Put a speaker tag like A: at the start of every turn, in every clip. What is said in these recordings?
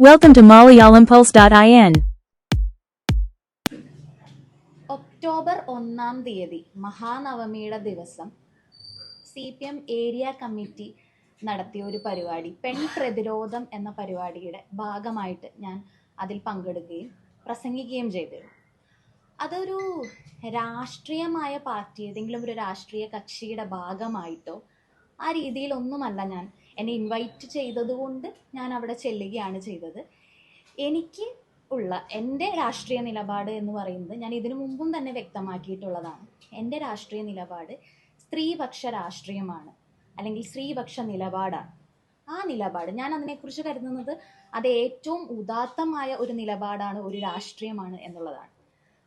A: Welcome to MalayalamPulse.in.
B: October ഒന്നാം തീയതി മഹാനവമിയുടെ ദിവസം C P M area committee നടത്തിയ ഒരു പരിപാടി പെൺ പ്രതിരോധം എന്ന പരിപാടിയുടെ ഭാഗമായിട്ട് ഞാൻ അതിൽ പങ്കെടുക്കുകയും പ്രസംഗിക്കുകയും ചെയ്തിരുന്നു അതൊരു രാഷ്ട്രീയമായ പാർട്ടി ഏതെങ്കിലും ഒരു രാഷ്ട്രീയ കക്ഷിയുടെ ഭാഗമായിട്ടോ ആ രീതിയിലൊന്നുമല്ല ഞാൻ എന്നെ ഇൻവൈറ്റ് ചെയ്തതുകൊണ്ട് ഞാൻ അവിടെ ചെല്ലുകയാണ് ചെയ്തത്. എനിക്ക് ഉള്ള എന്റെ രാഷ്ട്രീയ നിലപാട് എന്ന് പറയുന്നത് ഞാൻ ഇതിനു മുമ്പും തന്നെ വ്യക്തമാക്കിയിട്ടുള്ളതാണ്. എന്റെ രാഷ്ട്രീയ നിലപാട് സ്ത്രീപക്ഷ രാഷ്ട്രീയമാണ് അല്ലെങ്കിൽ സ്ത്രീപക്ഷ നിലപാടാണ്. ആ നിലപാട് ഞാൻ അതിനെക്കുറിച്ച് കരുതുന്നത് അത് ഏറ്റവും ഉദാത്തമായ ഒരു നിലപാടാണ് ഒരു രാഷ്ട്രീയമാണ് എന്നുള്ളതാണ്.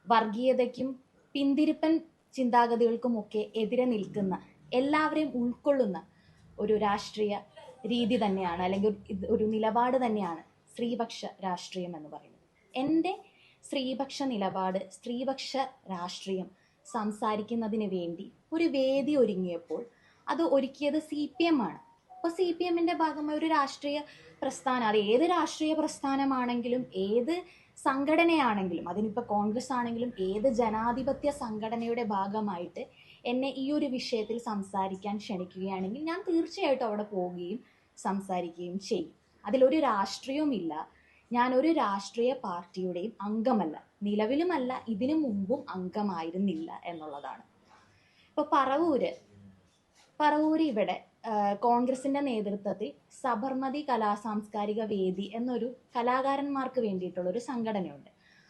B: വർഗീയതയ്ക്കും പിന്തിരിപ്പൻ ചിന്താഗതികൾക്കുമൊക്കെ എതിരെ നിൽക്കുന്ന എല്ലാവരെയും ഉൾക്കൊള്ളുന്ന ഒരു രാഷ്ട്രീയ രീതി തന്നെയാണ് അല്ലെങ്കിൽ ഒരു- നിലപാട് തന്നെയാണ് സ്ത്രീപക്ഷ രാഷ്ട്രീയം എന്ന് പറയുന്നത്. എന്റെ സ്ത്രീപക്ഷ നിലപാട് സ്ത്രീപക്ഷ രാഷ്ട്രീയം സംസാരിക്കുന്നതിന് വേണ്ടി ഒരു വേദി ഒരുങ്ങിയപ്പോൾ അത് ഒരുക്കിയത് സി പി എം ആണ്. അപ്പോൾ സി പി എമ്മിന്റെ ഭാഗമായ ഒരു രാഷ്ട്രീയ പ്രസ്ഥാനം അത് ഏത് രാഷ്ട്രീയ പ്രസ്ഥാനമാണെങ്കിലും ഏത് സംഘടനയാണെങ്കിലും അതിനിപ്പോൾ കോൺഗ്രസ് ആണെങ്കിലും ഏത് ജനാധിപത്യ സംഘടനയുടെ ഭാഗമായിട്ട് എന്നെ ഈ ഒരു വിഷയത്തിൽ സംസാരിക്കാൻ ക്ഷണിക്കുകയാണെങ്കിൽ ഞാൻ തീർച്ചയായിട്ടും അവിടെ പോവുകയും സംസാരിക്കുകയും ചെയ്യും. അതിലൊരു രാഷ്ട്രീയവുമില്ല. ഞാനൊരു രാഷ്ട്രീയ പാർട്ടിയുടെയും അംഗമല്ല. നിലവിലുമല്ല ഇതിനു മുമ്പും അംഗമായിരുന്നില്ല എന്നുള്ളതാണ്. ഇപ്പോൾ പറവൂര് പറവൂര് ഇവിടെ കോൺഗ്രസിന്റെ നേതൃത്വത്തിൽ സബർമതി കലാ സാംസ്കാരിക വേദി എന്നൊരു കലാകാരന്മാർക്ക് വേണ്ടിയിട്ടുള്ള ഒരു സംഘടനയുണ്ട്.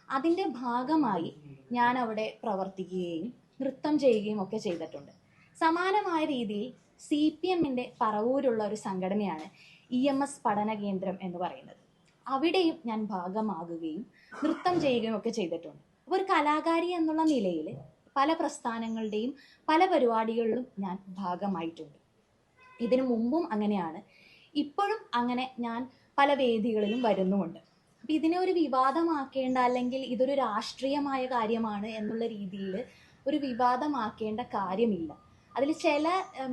B: അതിന്റെ ഭാഗമായി ഞാൻ അവിടെ പ്രവർത്തിക്കുകയും നൃത്തം ചെയ്യുകയും ഒക്കെ ചെയ്തിട്ടുണ്ട്. സമാനമായ രീതിയിൽ സി പി എമ്മിന്റെ പറവൂരുള്ള ഒരു സംഘടനയാണ് ഇ എം എസ് പഠന കേന്ദ്രം എന്ന് പറയുന്നത്. അവിടെയും ഞാൻ ഭാഗമാകുകയും നൃത്തം ചെയ്യുകയും ഒക്കെ ചെയ്തിട്ടുണ്ട്. അപ്പോൾ ഒരു കലാകാരി എന്നുള്ള നിലയിൽ പല പ്രസ്ഥാനങ്ങളുടെയും പല പരിപാടികളിലും ഞാൻ ഭാഗമായിട്ടുണ്ട്. ഇതിനു മുമ്പും അങ്ങനെയാണ്. ഇപ്പോഴും അങ്ങനെ ഞാൻ പല വേദികളിലും വരുന്നുമുണ്ട്. അപ്പം ഇതിനെ ഒരു വിവാദമാക്കേണ്ട അല്ലെങ്കിൽ ഇതൊരു രാഷ്ട്രീയമായ കാര്യമാണ് എന്നുള്ള രീതിയിൽ ഒരു വിവാദമാക്കേണ്ട കാര്യമില്ല. അതിൽ ചില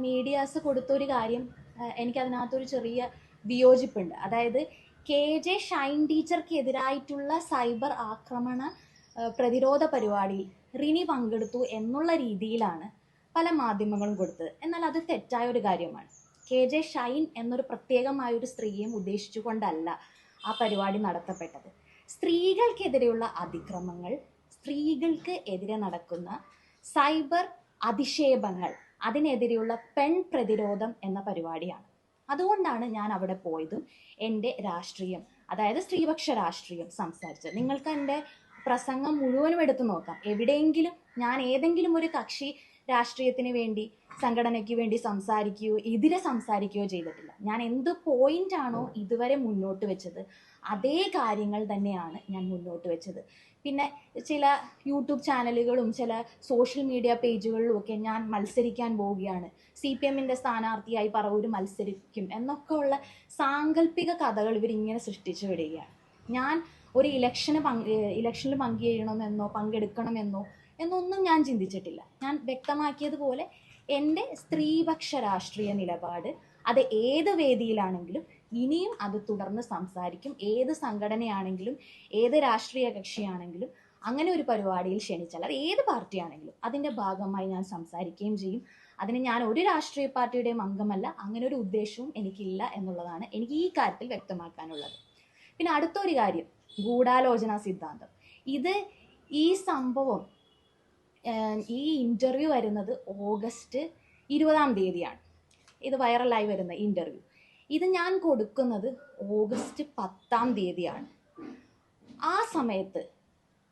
B: മീഡിയാസ് കൊടുത്തൊരു കാര്യം എനിക്കതിനകത്തൊരു ചെറിയ വിയോജിപ്പുണ്ട്. അതായത് കെ ജെ ഷൈൻ ടീച്ചർക്കെതിരായിട്ടുള്ള സൈബർ ആക്രമണ പ്രതിരോധ പരിപാടിയിൽ റിനി പങ്കെടുത്തു എന്നുള്ള രീതിയിലാണ് പല മാധ്യമങ്ങളും കൊടുത്തത്. എന്നാൽ അത് തെറ്റായ ഒരു കാര്യമാണ്. കെ ജെ ഷൈൻ എന്നൊരു പ്രത്യേകമായ ഒരു സ്ത്രീയെയും ഉദ്ദേശിച്ചുകൊണ്ടല്ല ആ പരിപാടി നടത്തപ്പെട്ടത്. സ്ത്രീകൾക്കെതിരെയുള്ള അതിക്രമങ്ങൾ സ്ത്രീകൾക്ക് എതിരെ നടക്കുന്ന സൈബർ അധിക്ഷേപങ്ങൾ അതിനെതിരെയുള്ള പെൺ പ്രതിരോധം എന്ന പരിപാടിയാണ്. അതുകൊണ്ടാണ് ഞാൻ അവിടെ പോയതും എന്റെ രാഷ്ട്രീയം അതായത് സ്ത്രീപക്ഷ രാഷ്ട്രീയം സംസാരിച്ചത്. നിങ്ങൾക്ക് എന്റെ പ്രസംഗം മുഴുവനും എടുത്തു നോക്കാം. എവിടെയെങ്കിലും ഞാൻ ഏതെങ്കിലും ഒരു കക്ഷി രാഷ്ട്രീയത്തിന് വേണ്ടി സംഘടനയ്ക്ക് വേണ്ടി സംസാരിക്കുകയോ എതിരെ സംസാരിക്കുകയോ ചെയ്തിട്ടില്ല. ഞാൻ എന്ത് പോയിന്റ് ആണോ ഇതുവരെ മുന്നോട്ട് വെച്ചത് അതേ കാര്യങ്ങൾ തന്നെയാണ് ഞാൻ മുന്നോട്ട് വെച്ചത്. പിന്നെ ചില യൂട്യൂബ് ചാനലുകളും ചില സോഷ്യൽ മീഡിയ പേജുകളിലും ഒക്കെ ഞാൻ മത്സരിക്കാൻ പോവുകയാണ്. സി പി എമ്മിന്റെ സ്ഥാനാർത്ഥിയായി പറവൂർ മത്സരിക്കും എന്നൊക്കെ ഉള്ള സാങ്കല്പിക കഥകൾ ഇവരിങ്ങനെ സൃഷ്ടിച്ചു വിടുകയാണ്. ഞാൻ ഒരു ഇലക്ഷന് പങ്ക് ഇലക്ഷനിൽ പങ്കുചെയ്യണമെന്നോ പങ്കെടുക്കണമെന്നോ എന്നൊന്നും ഞാൻ ചിന്തിച്ചിട്ടില്ല. ഞാൻ വ്യക്തമാക്കിയതുപോലെ എന്റെ സ്ത്രീപക്ഷ രാഷ്ട്രീയ നിലപാട് അത് ഏത് വേദിയിലാണെങ്കിലും ഇനിയും അത് തുടർന്ന് സംസാരിക്കും. ഏത് സംഘടനയാണെങ്കിലും ഏത് രാഷ്ട്രീയ കക്ഷിയാണെങ്കിലും അങ്ങനെ ഒരു പരിപാടിയിൽ ക്ഷണിച്ചാൽ അത് ഏത് പാർട്ടിയാണെങ്കിലും അതിന്റെ ഭാഗമായി ഞാൻ സംസാരിക്കുകയും ചെയ്യും. അതിന് ഞാൻ ഒരു രാഷ്ട്രീയ പാർട്ടിയുടെയും അംഗമല്ല അങ്ങനെ ഒരു ഉദ്ദേശവും എനിക്കില്ല എന്നുള്ളതാണ് എനിക്ക് ഈ കാര്യത്തിൽ വ്യക്തമാക്കാനുള്ളത്. പിന്നെ അടുത്തൊരു കാര്യം ഗൂഢാലോചന സിദ്ധാന്തം. ഇത് ഈ സംഭവം ഈ ഇന്റർവ്യൂ വരുന്നത് ഓഗസ്റ്റ് ഇരുപതാം തീയതിയാണ്. ഇത് വൈറലായി വരുന്ന ഇന്റർവ്യൂ ഇത് ഞാൻ കൊടുക്കുന്നത് ഓഗസ്റ്റ് പത്താം തീയതിയാണ്. ആ സമയത്ത്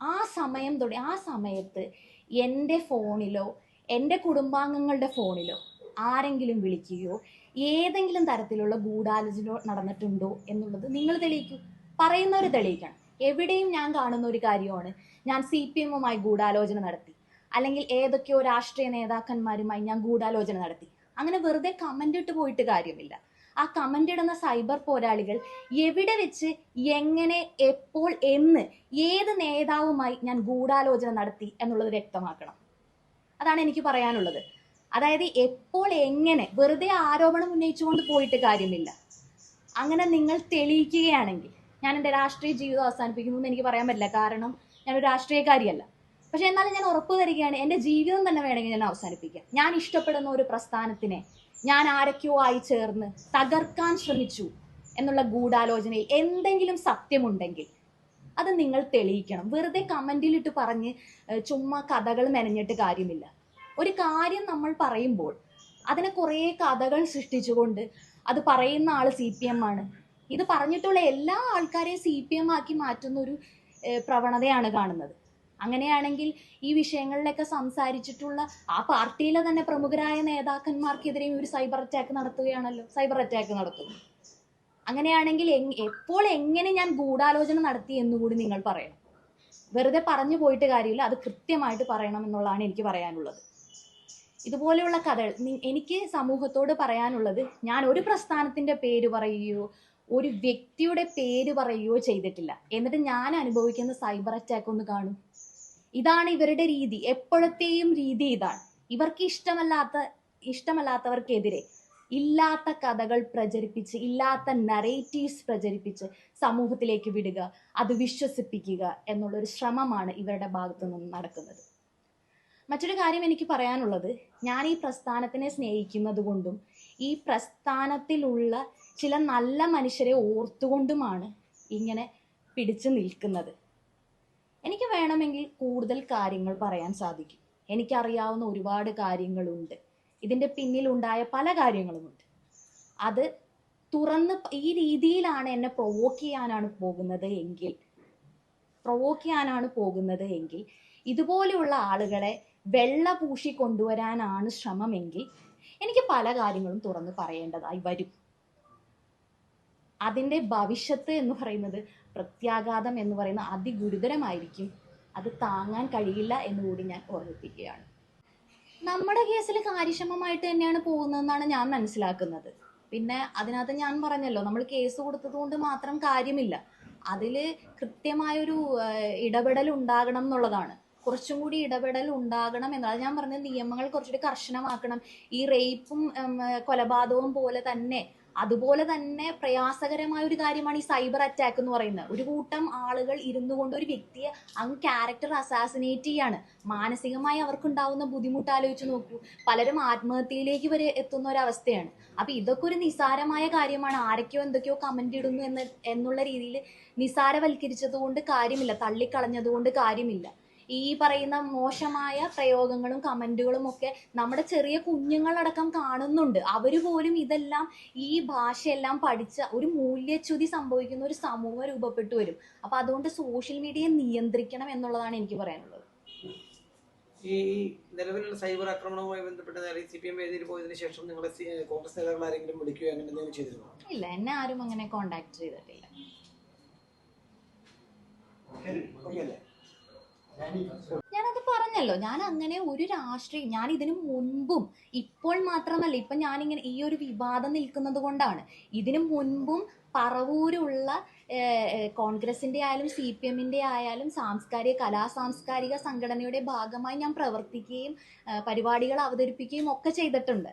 B: ആ സമയം തുടങ്ങി ആ സമയത്ത് എന്റെ ഫോണിലോ എന്റെ കുടുംബാംഗങ്ങളുടെ ഫോണിലോ ആരെങ്കിലും വിളിക്കുകയോ ഏതെങ്കിലും തരത്തിലുള്ള ഗൂഢാലോചന നടന്നിട്ടുണ്ടോ എന്നുള്ളത് നിങ്ങൾ തെളിയിക്കൂ. പറയുന്നവർ തെളിയിക്കണം. എവിടെയും ഞാൻ കാണുന്ന ഒരു കാര്യമാണ് ഞാൻ സി പി എമ്മുമായി ഗൂഢാലോചന നടത്തി. അല്ലെങ്കിൽ ഏതൊക്കെയോ രാഷ്ട്രീയ നേതാക്കന്മാരുമായി ഞാൻ ഗൂഢാലോചന നടത്തി. അങ്ങനെ വെറുതെ കമന്റ് ഇട്ട് പോയിട്ട് കാര്യമില്ല. ആ കമന്റ് ഇടുന്ന സൈബർ പോരാളികൾ എവിടെ വെച്ച് എങ്ങനെ എപ്പോൾ എന്ന് ഏത് നേതാവുമായി ഞാൻ ഗൂഢാലോചന നടത്തി എന്നുള്ളത് വ്യക്തമാക്കണം. അതാണ് എനിക്ക് പറയാനുള്ളത്. അതായത് എപ്പോൾ എങ്ങനെ വെറുതെ ആരോപണം ഉന്നയിച്ചുകൊണ്ട് പോയിട്ട് കാര്യമില്ല. അങ്ങനെ നിങ്ങൾ തെളിയിക്കുകയാണെങ്കിൽ ഞാൻ എന്റെ രാഷ്ട്രീയ ജീവിതം അവസാനിപ്പിക്കുന്നു എന്ന് എനിക്ക് പറയാൻ പറ്റില്ല. കാരണം ഞാനൊരു രാഷ്ട്രീയക്കാരിയല്ല. പക്ഷെ എന്നാലും ഞാൻ ഉറപ്പ് തരികയാണ് എന്റെ ജീവിതം തന്നെ വേണമെങ്കിൽ ഞാൻ അവസാനിപ്പിക്കാം. ഞാൻ ഇഷ്ടപ്പെടുന്ന ഒരു പ്രസ്ഥാനത്തിനെ ഞാൻ ആരൊക്കെയോ ആയി ചേർന്ന് തകർക്കാൻ ശ്രമിച്ചു എന്നുള്ള ഗൂഢാലോചനയിൽ എന്തെങ്കിലും സത്യമുണ്ടെങ്കിൽ അത് നിങ്ങൾ തെളിയിക്കണം. വെറുതെ കമന്റിലിട്ട് പറഞ്ഞ് ചുമ്മാ കഥകൾ മെനഞ്ഞിട്ട് കാര്യമില്ല. ഒരു കാര്യം നമ്മൾ പറയുമ്പോൾ അതിനെ കുറേ കഥകൾ സൃഷ്ടിച്ചുകൊണ്ട് അത് പറയുന്ന ആൾ സി പി എം ആണ്. ഇത് പറഞ്ഞിട്ടുള്ള എല്ലാ ആൾക്കാരെയും സി പി എം ആക്കി മാറ്റുന്ന ഒരു പ്രവണതയാണ് കാണുന്നത്. അങ്ങനെയാണെങ്കിൽ ഈ വിഷയങ്ങളിലൊക്കെ സംസാരിച്ചിട്ടുള്ള ആ പാർട്ടിയിലെ തന്നെ പ്രമുഖരായ നേതാക്കന്മാർക്കെതിരെയും ഒരു സൈബർ അറ്റാക്ക് നടത്തുകയാണല്ലോ. സൈബർ അറ്റാക്ക് നടത്തുന്നു. അങ്ങനെയാണെങ്കിൽ എപ്പോൾ എങ്ങനെ ഞാൻ ഗൂഢാലോചന നടത്തി എന്നുകൂടി നിങ്ങൾ പറയണം. വെറുതെ പറഞ്ഞു പോയിട്ട് കാര്യമില്ല അത് കൃത്യമായിട്ട് പറയണം എന്നുള്ളതാണ് എനിക്ക് പറയാനുള്ളത്. ഇതുപോലെയുള്ള കഥകൾ എനിക്ക് സമൂഹത്തോട് പറയാനുള്ളത് ഞാൻ ഒരു പ്രസ്ഥാനത്തിന്റെ പേര് പറയുകയോ ഒരു വ്യക്തിയുടെ പേര് പറയുകയോ ചെയ്തിട്ടില്ല. എന്നിട്ട് ഞാൻ അനുഭവിക്കുന്ന സൈബർ അറ്റാക്ക് ഒന്ന് കാണും. ഇതാണ് ഇവരുടെ രീതി. എപ്പോഴത്തെയും രീതി ഇതാണ്. ഇവർക്ക് ഇഷ്ടമല്ലാത്ത ഇഷ്ടമല്ലാത്തവർക്കെതിരെ ഇല്ലാത്ത കഥകൾ പ്രചരിപ്പിച്ച് ഇല്ലാത്ത നറേറ്റീവ്സ് പ്രചരിപ്പിച്ച് സമൂഹത്തിലേക്ക് വിടുക അത് വിശ്വസിപ്പിക്കുക എന്നുള്ളൊരു ശ്രമമാണ് ഇവരുടെ ഭാഗത്തു നിന്ന് നടക്കുന്നത്. മറ്റൊരു കാര്യം എനിക്ക് പറയാനുള്ളത്. ഞാൻ ഈ പ്രസ്ഥാനത്തിനെ സ്നേഹിക്കുന്നത് കൊണ്ടും ഈ പ്രസ്ഥാനത്തിലുള്ള ചില നല്ല മനുഷ്യരെ ഓർത്തുകൊണ്ടുമാണ് ഇങ്ങനെ പിടിച്ചു നിൽക്കുന്നത്. വേണമെങ്കിൽ കൂടുതൽ കാര്യങ്ങൾ പറയാൻ സാധിക്കും. എനിക്കറിയാവുന്ന ഒരുപാട് കാര്യങ്ങളുണ്ട്. ഇതിന്റെ പിന്നിലുണ്ടായ പല കാര്യങ്ങളുമുണ്ട്. അത് തുറന്ന് ഈ രീതിയിലാണ് എന്നെ പ്രൊവോക്ക് ചെയ്യാനാണ് പോകുന്നത് എങ്കിൽ പ്രൊവോക്ക് ചെയ്യാനാണ് പോകുന്നത് എങ്കിൽ ഇതുപോലെയുള്ള ആളുകളെ വെള്ള പൂശി കൊണ്ടുവരാനാണ് ശ്രമമെങ്കിൽ എനിക്ക് പല കാര്യങ്ങളും തുറന്ന് പറയേണ്ടതായി വരും. അതിന്റെ ഭവിഷ്യത്ത് എന്ന് പറയുന്നത് പ്രത്യാഘാതം എന്ന് പറയുന്ന അതിഗുരുതരമായിരിക്കും അത് താങ്ങാൻ കഴിയില്ല എന്ന് കൂടി ഞാൻ ഓർമ്മിപ്പിക്കുകയാണ്. നമ്മുടെ കേസിൽ കാര്യക്ഷമമായിട്ട് തന്നെയാണ് പോകുന്നതെന്നാണ് ഞാൻ മനസ്സിലാക്കുന്നത്. പിന്നെ അതിനകത്ത് ഞാൻ പറഞ്ഞല്ലോ നമ്മൾ കേസ് കൊടുത്തത് കൊണ്ട് മാത്രം കാര്യമില്ല. അതിൽ കൃത്യമായൊരു ഇടപെടൽ ഉണ്ടാകണം എന്നുള്ളതാണ്. കുറച്ചും കൂടി ഇടപെടൽ ഉണ്ടാകണം എന്നുള്ളത്. ഞാൻ പറഞ്ഞ നിയമങ്ങൾ കുറച്ചുകൂടി കർശനമാക്കണം. ഈ റേപ്പും കൊലപാതകവും പോലെ തന്നെ അതുപോലെ തന്നെ പ്രയാസകരമായ ഒരു കാര്യമാണ് ഈ സൈബർ അറ്റാക്ക് എന്ന് പറയുന്നത്. ഒരു കൂട്ടം ആളുകൾ ഇരുന്നു കൊണ്ട് ഒരു വ്യക്തിയെ അങ്ങ് ക്യാരക്ടർ അസാസിനേറ്റ് ചെയ്യാണ്. മാനസികമായി അവർക്കുണ്ടാവുന്ന ബുദ്ധിമുട്ട് ആലോചിച്ച് നോക്കൂ. പലരും ആത്മഹത്യയിലേക്ക് വരെ എത്തുന്ന ഒരു അവസ്ഥയാണ് അപ്പൊ ഇതൊക്കെ ഒരു നിസാരമായ കാര്യമാണ്. ആരൊക്കെയോ എന്തൊക്കെയോ കമന്റ് ഇടുന്നു എന്ന് എന്നുള്ള രീതിയിൽ നിസാരവൽക്കരിച്ചത് കൊണ്ട് കാര്യമില്ല. തള്ളിക്കളഞ്ഞത് കൊണ്ട് കാര്യമില്ല. ഈ പറയുന്ന മോശമായ പ്രയോഗങ്ങളും കമന്റുകളും ഒക്കെ നമ്മുടെ ചെറിയ കുഞ്ഞുങ്ങളടക്കം കാണുന്നുണ്ട്. അവർ പോലും ഇതെല്ലാം ഈ ഭാഷയെല്ലാം പഠിച്ച ഒരു മൂല്യച്യുതി സംഭവിക്കുന്ന ഒരു സമൂഹം രൂപപ്പെട്ടു വരും. അപ്പൊ അതുകൊണ്ട് സോഷ്യൽ മീഡിയയെ നിയന്ത്രിക്കണം എന്നുള്ളതാണ് എനിക്ക് പറയാനുള്ളത്.
C: ഈ നിലവിലുള്ള സൈബർ ആക്രമണവുമായി ബന്ധപ്പെട്ട സി പി എം വേദിയിൽ പോയതിനു ശേഷം നിങ്ങളെ കോൺഗ്രസ് നേതാക്കൾ ആരെങ്കിലും വിളിക്കുകയോ അങ്ങനെ എന്തെങ്കിലും ചെയ്തിരുന്നോ?
B: ഇല്ല എന്നെ ആരും അങ്ങനെ കോണ്ടാക്ട് ചെയ്തിട്ടില്ല.
C: ഓക്കെ അല്ലേ?
B: ഞാനത് പറഞ്ഞല്ലോ. ഞാൻ അങ്ങനെ ഒരു രാഷ്ട്രീയം ഞാൻ ഇതിനു മുൻപും ഇപ്പോൾ മാത്രമല്ല ഇപ്പൊ ഞാനിങ്ങനെ ഈ ഒരു വിവാദം നിൽക്കുന്നത് കൊണ്ടാണ്. ഇതിനു മുൻപും പറവൂരുള്ള കോൺഗ്രസിന്റെ ആയാലും സി പി എമ്മിന്റെ ആയാലും സാംസ്കാരിക കലാ സാംസ്കാരിക സംഘടനയുടെ ഭാഗമായി ഞാൻ പ്രവർത്തിക്കുകയും പരിപാടികൾ അവതരിപ്പിക്കുകയും ഒക്കെ ചെയ്തിട്ടുണ്ട്.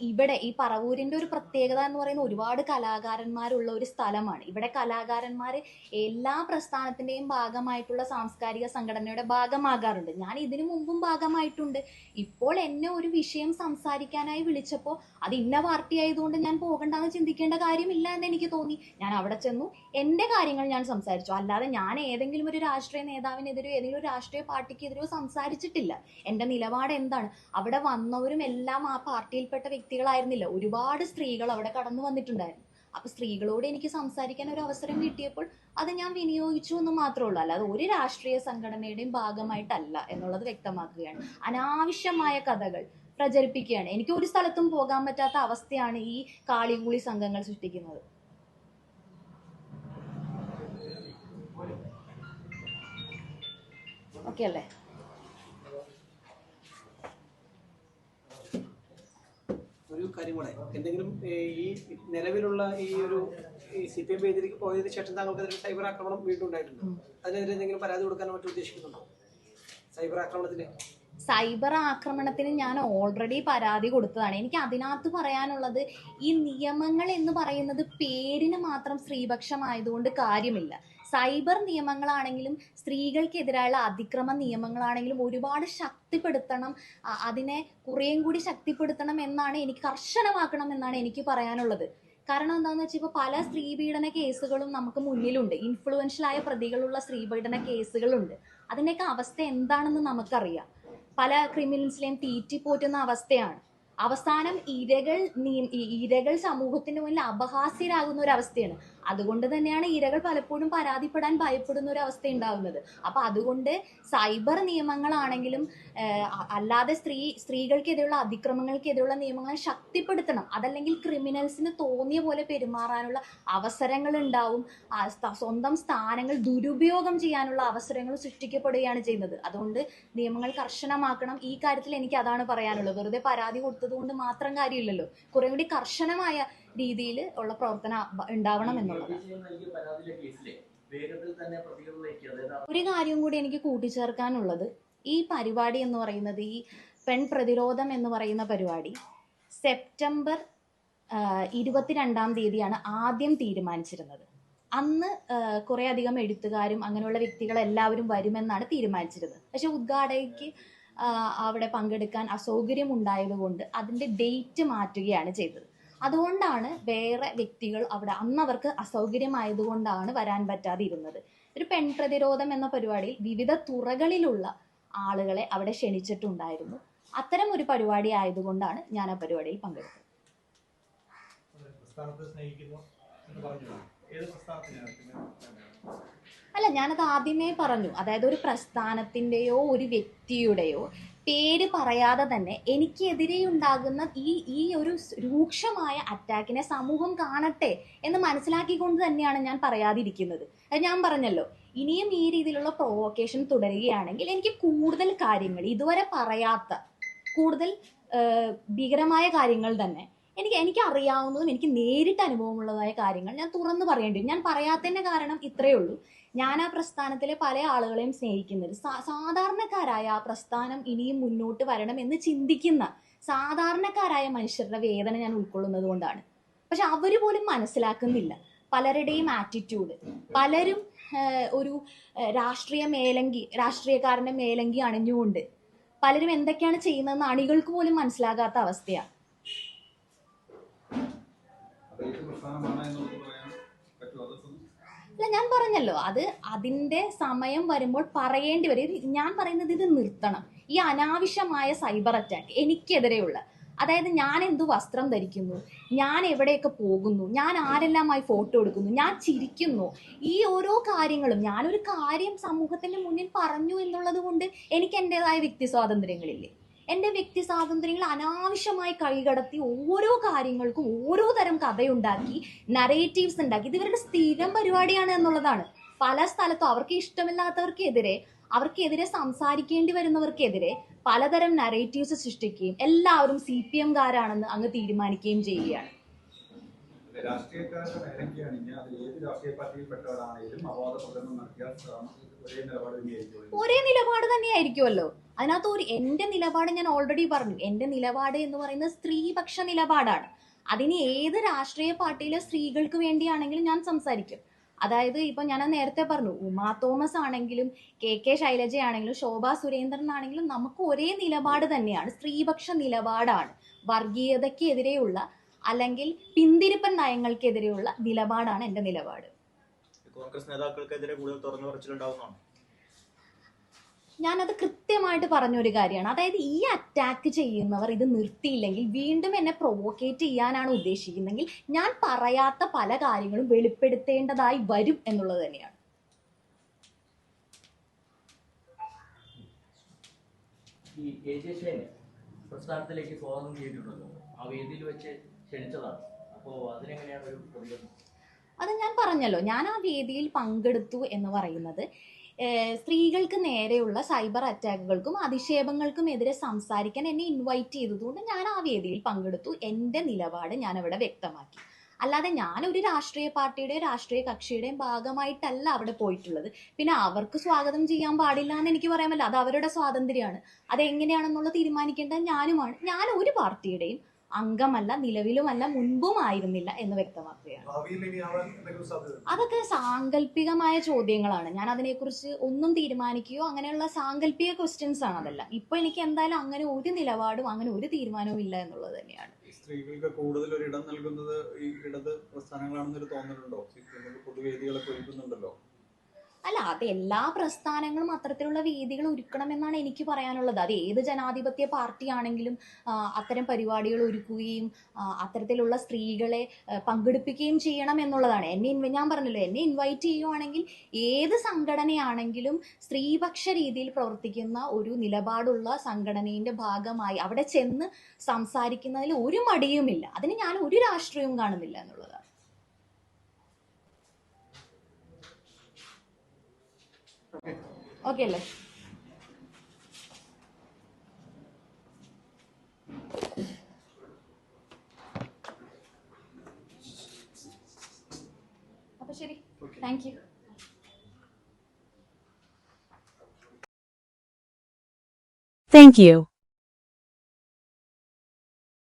B: ഇവിടെ ഈ പറവൂരിന്റെ ഒരു പ്രത്യേകത എന്ന് പറയുന്നത് ഒരുപാട് കലാകാരന്മാരുള്ള ഒരു സ്ഥലമാണ്. ഇവിടെ കലാകാരന്മാർ എല്ലാ പ്രസ്ഥാനത്തിന്റെയും ഭാഗമായിട്ടുള്ള സാംസ്കാരിക സംഘടനയുടെ ഭാഗമാകാറുണ്ട്. ഞാൻ ഇതിനു മുമ്പും ഭാഗമായിട്ടുണ്ട്. ഇപ്പോൾ എന്നെ ഒരു വിഷയം സംസാരിക്കാനായി വിളിച്ചപ്പോൾ അത് ഇന്ന പാർട്ടി ആയതുകൊണ്ട് ഞാൻ പോകണ്ടെന്ന് ചിന്തിക്കേണ്ട കാര്യമില്ല എന്ന് എനിക്ക് തോന്നി. ഞാൻ അവിടെ ചെന്നു. എന്റെ കാര്യങ്ങൾ ഞാൻ സംസാരിച്ചു. അല്ലാതെ ഞാൻ ഏതെങ്കിലും ഒരു രാഷ്ട്രീയ നേതാവിനെതിരെയോ ഏതെങ്കിലും ഒരു രാഷ്ട്രീയ പാർട്ടിക്കെതിരെയോ സംസാരിച്ചിട്ടില്ല. എന്റെ നിലപാട് എന്താണ്? അവിടെ വന്നവരും എല്ലാം ആ പാർട്ടിയിൽപ്പെട്ട വ്യക്തികളായിരുന്നില്ല. ഒരുപാട് സ്ത്രീകൾ അവിടെ കടന്നു വന്നിട്ടുണ്ടായിരുന്നു. അപ്പൊ സ്ത്രീകളോട് എനിക്ക് സംസാരിക്കാൻ ഒരു അവസരം കിട്ടിയപ്പോൾ അത് ഞാൻ വിനിയോഗിച്ചു എന്ന് മാത്രമേ ഉള്ളൂ. അല്ലാതെ ഒരു രാഷ്ട്രീയ സംഘടനയുടെയും ഭാഗമായിട്ടല്ല എന്നുള്ളത് വ്യക്തമാക്കുകയാണ്. അനാവശ്യമായ കഥകൾ പ്രചരിപ്പിക്കുകയാണ്. എനിക്ക് ഒരു സ്ഥലത്തും പോകാൻ പറ്റാത്ത അവസ്ഥയാണ് ഈ കാളികൂളി സംഘങ്ങൾ സൃഷ്ടിക്കുന്നത്. ഓക്കെ അല്ലേ?
C: ഒരു കാര്യം കൂടെ. എന്തെങ്കിലും ഈ നിലവിലുള്ള ഈ ഒരു സി പി എം പേജിലേക്ക് പോയതിന് ശേഷം താങ്കൾക്ക് സൈബർ ആക്രമണം വീണ്ടും ഉണ്ടായിട്ടുണ്ട്? അതിനെതിരെ എന്തെങ്കിലും പരാതി കൊടുക്കാൻ മറ്റും ഉദ്ദേശിക്കുന്നുണ്ടോ? സൈബർ ആക്രമണത്തിന്.
B: സൈബർ ആക്രമണത്തിന് ഞാൻ ഓൾറെഡി പരാതി കൊടുത്തതാണ്. എനിക്ക് അതിനകത്ത് പറയാനുള്ളത് ഈ നിയമങ്ങൾ എന്ന് പറയുന്നത് പേരിന് മാത്രം സ്ത്രീപക്ഷമായതുകൊണ്ട് കാര്യമില്ല. സൈബർ നിയമങ്ങളാണെങ്കിലും സ്ത്രീകൾക്കെതിരായുള്ള അതിക്രമ നിയമങ്ങളാണെങ്കിലും ഒരുപാട് ശക്തിപ്പെടുത്തണം. അതിനെ കുറേയും കൂടി ശക്തിപ്പെടുത്തണം എന്നാണ് എനിക്ക് കർശനമാക്കണം എന്നാണ് എനിക്ക് പറയാനുള്ളത്. കാരണം എന്താണെന്ന് വെച്ചാൽ ഇപ്പോൾ പല സ്ത്രീ പീഡന കേസുകളും നമുക്ക് മുന്നിലുണ്ട്. ഇൻഫ്ലുവൻഷ്യലായ പ്രതികളുള്ള സ്ത്രീ പീഡന കേസുകളുണ്ട്. അതിന്റെയൊക്കെ അവസ്ഥ എന്താണെന്ന് നമുക്കറിയാം. പല ക്രിമിനൽസിലെയും തീറ്റിപ്പോറ്റുന്ന അവസ്ഥയാണ്. അവസാനം ഇരകൾ ഇരകൾ സമൂഹത്തിന് മുന്നിൽ അപഹാസ്യരാകുന്ന ഒരു അവസ്ഥയാണ്. അതുകൊണ്ട് തന്നെയാണ് ഇരകൾ പലപ്പോഴും പരാതിപ്പെടാൻ ഭയപ്പെടുന്ന ഒരു അവസ്ഥ ഉണ്ടാവുന്നത്. അപ്പൊ അതുകൊണ്ട് സൈബർ നിയമങ്ങളാണെങ്കിലും അല്ലാതെ സ്ത്രീ സ്ത്രീകൾക്കെതിരെയുള്ള അതിക്രമങ്ങൾക്കെതിരെയുള്ള നിയമങ്ങളെ ശക്തിപ്പെടുത്തണം. അതല്ലെങ്കിൽ ക്രിമിനൽസിന് തോന്നിയ പോലെ പെരുമാറാനുള്ള അവസരങ്ങൾ ഉണ്ടാവും. സ്വന്തം സ്ഥാനങ്ങൾ ദുരുപയോഗം ചെയ്യാനുള്ള അവസരങ്ങൾ സൃഷ്ടിക്കപ്പെടുകയാണ് ചെയ്യുന്നത്. അതുകൊണ്ട് നിയമങ്ങൾ കർശനമാക്കണം. ഈ കാര്യത്തിൽ എനിക്ക് അതാണ് പറയാനുള്ളത്. വെറുതെ പരാതി കൊടുത്തത് കൊണ്ട് മാത്രം കാര്യമില്ലല്ലോ. കുറേ കൂടി കർശനമായ രീതിയിൽ ഉള്ള പ്രവർത്തനം ഉണ്ടാവണം എന്നുള്ളത്. ഒരു കാര്യം കൂടി എനിക്ക് കൂട്ടിച്ചേർക്കാനുള്ളത് ഈ പരിപാടി എന്ന് പറയുന്നത് ഈ പെൺ പ്രതിരോധം എന്ന് പറയുന്ന പരിപാടി സെപ്റ്റംബർ ഇരുപത്തിരണ്ടാം തീയതിയാണ് ആദ്യം തീരുമാനിച്ചിരുന്നത്. അന്ന് കുറെ കുറേ അധികം എഴുത്തുകാരും അങ്ങനെയുള്ള വ്യക്തികൾ എല്ലാവരും വരുമെന്നാണ് തീരുമാനിച്ചിരുന്നത്. പക്ഷെ ഉദ്ഘാടകയ്ക്ക് അവിടെ പങ്കെടുക്കാൻ അസൗകര്യം ഉണ്ടായതുകൊണ്ട് അതിന്റെ ഡേറ്റ് മാറ്റുകയാണ് ചെയ്തത്. അതുകൊണ്ടാണ് വേറെ വ്യക്തികൾ അവിടെ അന്ന് അവർക്ക് അസൗകര്യമായതുകൊണ്ടാണ് വരാൻ പറ്റാതിരുന്നത്. ഒരു പെൺ പ്രതിരോധം എന്ന പരിപാടിയിൽ വിവിധ തുറകളിലുള്ള ആളുകളെ അവിടെ ക്ഷണിച്ചിട്ടുണ്ടായിരുന്നു. അത്തരം ഒരു പരിപാടി ആയതുകൊണ്ടാണ് ഞാൻ ആ പരിപാടിയിൽ പങ്കെടുത്തത്. അല്ല ഞാനത് ആദ്യമേ പറഞ്ഞു. അതായത് ഒരു പ്രസ്ഥാനത്തിന്റെയോ ഒരു വ്യക്തിയുടെയോ പേര് പറയാതെ തന്നെ എനിക്കെതിരെ ഉണ്ടാകുന്ന ഈ ഈ ഒരു രൂക്ഷമായ അറ്റാക്കിനെ സമൂഹം കാണട്ടെ എന്ന് മനസ്സിലാക്കിക്കൊണ്ട് തന്നെയാണ് ഞാൻ പറയാതിരിക്കുന്നത്. അത് ഞാൻ പറഞ്ഞല്ലോ ഇനിയും ഈ രീതിയിലുള്ള പ്രൊവോക്കേഷൻ തുടരുകയാണെങ്കിൽ എനിക്ക് കൂടുതൽ കാര്യങ്ങൾ ഇതുവരെ പറയാത്ത കൂടുതൽ ഭീകരമായ കാര്യങ്ങൾ തന്നെ എനിക്ക് എനിക്ക് അറിയാവുന്നതും എനിക്ക് നേരിട്ട് അനുഭവമുള്ളതായ കാര്യങ്ങൾ ഞാൻ തുറന്നു പറയേണ്ടി ഞാൻ പറയാത്തതിന്റെ കാരണം ഇത്രയേ ഉള്ളൂ. ഞാൻ ആ പ്രസ്ഥാനത്തിലെ പല ആളുകളെയും സ്നേഹിക്കുന്നത്. സാധാരണക്കാരായ ആ പ്രസ്ഥാനം ഇനിയും മുന്നോട്ട് വരണം എന്ന് ചിന്തിക്കുന്ന സാധാരണക്കാരായ മനുഷ്യരുടെ വേദന ഞാൻ ഉൾക്കൊള്ളുന്നത് കൊണ്ടാണ്. പക്ഷെ അവർ പോലും മനസ്സിലാക്കുന്നില്ല പലരുടെയും ആറ്റിറ്റ്യൂഡ് പലരും ഒരു രാഷ്ട്രീയ മേലങ്കി രാഷ്ട്രീയക്കാരന്റെ മേലങ്കി അണിഞ്ഞുകൊണ്ട് പലരും എന്തൊക്കെയാണ് ചെയ്യുന്നതെന്ന് അണികൾക്ക് പോലും മനസ്സിലാകാത്ത അവസ്ഥയാണ്
D: പ്രസ്ഥാനമാണ്
B: അല്ല ഞാൻ പറഞ്ഞല്ലോ അത് അതിന്റെ സമയം വരുമ്പോൾ പറയേണ്ടി വരും. ഞാൻ പറയുന്നത് ഇത് നിർത്തണം. ഈ അനാവശ്യമായ സൈബർ അറ്റാക്ക് എനിക്കെതിരെയുള്ള. അതായത് ഞാൻ എന്ത് വസ്ത്രം ധരിക്കുന്നു ഞാൻ എവിടെയൊക്കെ പോകുന്നു ഞാൻ ആരെല്ലാമായി ഫോട്ടോ എടുക്കുന്നു ഞാൻ ചിരിക്കുന്നു ഈ ഓരോ കാര്യങ്ങളും ഞാനൊരു കാര്യം സമൂഹത്തിന്റെ മുന്നിൽ പറഞ്ഞു എന്നുള്ളത് കൊണ്ട് എനിക്ക് എന്റെതായ വ്യക്തി സ്വാതന്ത്ര്യങ്ങളില്ലേ? എന്റെ വ്യക്തി സ്വാതന്ത്ര്യങ്ങൾ അനാവശ്യമായി കൈകടത്തി ഓരോ കാര്യങ്ങൾക്കും ഓരോ തരം കഥയുണ്ടാക്കി നറേറ്റീവ്സ് ഉണ്ടാക്കി. ഇത് ഇവരുടെ സ്ഥിരം പരിപാടിയാണ് എന്നുള്ളതാണ്. പല സ്ഥലത്തും അവർക്ക് ഇഷ്ടമില്ലാത്തവർക്കെതിരെ അവർക്കെതിരെ സംസാരിക്കേണ്ടി വരുന്നവർക്കെതിരെ പലതരം നറേറ്റീവ്സ് സൃഷ്ടിക്കുകയും എല്ലാവരും സി പി എംകാരാണെന്ന് അങ്ങ് തീരുമാനിക്കുകയും ചെയ്യുകയാണ്.
D: രാഷ്ട്രീയക്കാരുടെ മേലൊക്കെയാണെങ്കിൽ അത് ഏത് രാഷ്ട്രീയ പാർട്ടിയിൽപ്പെട്ടവരാണെങ്കിലും അപവാദ പ്രകടനം നടത്തിയാൽ ഒരേ നിലപാട് തന്നെയായിരിക്കും
B: ഒരേ നിലപാട് തന്നെയായിരിക്കുമല്ലോ. അതിനകത്ത് ഒരു എന്റെ നിലപാട് ഞാൻ ഓൾറെഡി പറഞ്ഞു. എന്റെ നിലപാട് എന്ന് പറയുന്നത് സ്ത്രീപക്ഷ നിലപാടാണ്. അതിന് ഏത് രാഷ്ട്രീയ പാർട്ടിയിലെ സ്ത്രീകൾക്ക് വേണ്ടിയാണെങ്കിലും ഞാൻ സംസാരിക്കും. അതായത് ഇപ്പൊ ഞാൻ നേരത്തെ പറഞ്ഞു ഉമാ തോമസ് ആണെങ്കിലും കെ കെ ശൈലജ ആണെങ്കിലും ശോഭ സുരേന്ദ്രൻ ആണെങ്കിലും നമുക്ക് ഒരേ നിലപാട് തന്നെയാണ് സ്ത്രീപക്ഷ നിലപാടാണ്. വർഗീയതയ്ക്കെതിരെയുള്ള അല്ലെങ്കിൽ പിന്തിരിപ്പൻ നയങ്ങൾക്കെതിരെയുള്ള നിലപാടാണ് എന്റെ നിലപാട്.
E: കോൺഗ്രസ് നേതാക്കൾക്കെതിരെ കൂടുതൽ തുറന്നു പറച്ചിലുണ്ടാവുന്നതാണ്?
B: ഞാനത് കൃത്യമായിട്ട് പറഞ്ഞൊരു കാര്യമാണ്. അതായത് ഈ അറ്റാക്ക് ചെയ്യുന്നവർ ഇത് നിർത്തിയില്ലെങ്കിൽ വീണ്ടും എന്നെ പ്രൊവോക്കേറ്റ് ചെയ്യാനാണ് ഉദ്ദേശിക്കുന്നതെങ്കിൽ ഞാൻ പറയാത്ത പല കാര്യങ്ങളും വെളിപ്പെടുത്തേണ്ടതായി വരും എന്നുള്ളത് തന്നെയാണ്.
F: ഈ പ്രസ്ഥാനത്തിലേക്ക് സ്വാഗതം ചെയ്തിട്ടുണ്ടല്ലോ. ആ വേദിയിൽ വെച്ച്
B: അത് ഞാൻ പറഞ്ഞല്ലോ ഞാൻ ആ വേദിയിൽ പങ്കെടുത്തു എന്ന് പറയുന്നത്. സ്ത്രീകൾക്ക് നേരെയുള്ള സൈബർ അറ്റാക്കുകൾക്കും അധിക്ഷേപങ്ങൾക്കും എതിരെ സംസാരിക്കാൻ എന്നെ ഇൻവൈറ്റ് ചെയ്തതുകൊണ്ട് ഞാൻ ആ വേദിയിൽ പങ്കെടുത്തു. എന്റെ നിലപാട് ഞാൻ അവിടെ വ്യക്തമാക്കി. അല്ലാതെ ഞാൻ ഒരു രാഷ്ട്രീയ പാർട്ടിയുടെയോ രാഷ്ട്രീയ കക്ഷിയുടെയും ഭാഗമായിട്ടല്ല അവിടെ പോയിട്ടുള്ളത്. പിന്നെ അവർക്ക് സ്വാഗതം ചെയ്യാൻ പാടില്ല എന്ന് എനിക്ക് പറയാൻ പറ്റില്ല. അത് അവരുടെ സ്വാതന്ത്ര്യമാണ്. അത് എങ്ങനെയാണെന്നുള്ള തീരുമാനിക്കേണ്ടത് ഞാനുമാണ്. ഞാൻ ഒരു പാർട്ടിയുടെയും അംഗമല്ല നിലവിലുമല്ല മുൻപും ആയിരുന്നില്ല എന്ന് വ്യക്തമാക്കുകയാണ്. അതൊക്കെ സാങ്കല്പികമായ ചോദ്യങ്ങളാണ്. ഞാൻ അതിനെക്കുറിച്ച് ഒന്നും തീരുമാനിക്കുകയോ അങ്ങനെയുള്ള സാങ്കല്പിക ക്വസ്റ്റ്യൻസ് ആണ് അതെല്ലാം. ഇപ്പൊ എനിക്ക് എന്തായാലും അങ്ങനെ ഒരു നിലപാടും അങ്ങനെ ഒരു തീരുമാനവും ഇല്ല എന്നുള്ളത് തന്നെയാണ്.
D: സ്ത്രീകൾക്ക് കൂടുതൽ ഒരു ഇടം നൽകുന്നത് ഈ ഇടത് പ്രസ്ഥാനങ്ങളാണെന്നൊരു തോന്നലുണ്ടോ? പൊതുവേദികളൊക്കെ ഒരുക്കുന്നുണ്ടല്ലോ
B: അല്ല അത് എല്ലാ പ്രസ്ഥാനങ്ങളും അത്തരത്തിലുള്ള വേദികൾ ഒരുക്കണമെന്നാണ് എനിക്ക് പറയാനുള്ളത്. അത് ഏത് ജനാധിപത്യ പാർട്ടിയാണെങ്കിലും അത്തരം പരിപാടികൾ ഒരുക്കുകയും അത്തരത്തിലുള്ള സ്ത്രീകളെ പങ്കെടുപ്പിക്കുകയും ചെയ്യണം എന്നുള്ളതാണ്. എന്നെ ഞാൻ പറഞ്ഞല്ലോ എന്നെ ഇൻവൈറ്റ് ചെയ്യുവാണെങ്കിൽ ഏത് സംഘടനയാണെങ്കിലും സ്ത്രീപക്ഷ രീതിയിൽ പ്രവർത്തിക്കുന്ന ഒരു നിലപാടുള്ള സംഘടനയുടെ ഭാഗമായി അവിടെ ചെന്ന് സംസാരിക്കുന്നതിൽ ഒരു മടിയുമില്ല. അതിന് ഞാൻ ഒരു രാഷ്ട്രീയവും കാണുന്നില്ല എന്നുള്ളതാണ് ഓക്കെ അല്ലേ അപ്പൊ ശരി താങ്ക് യു
A: Thank you.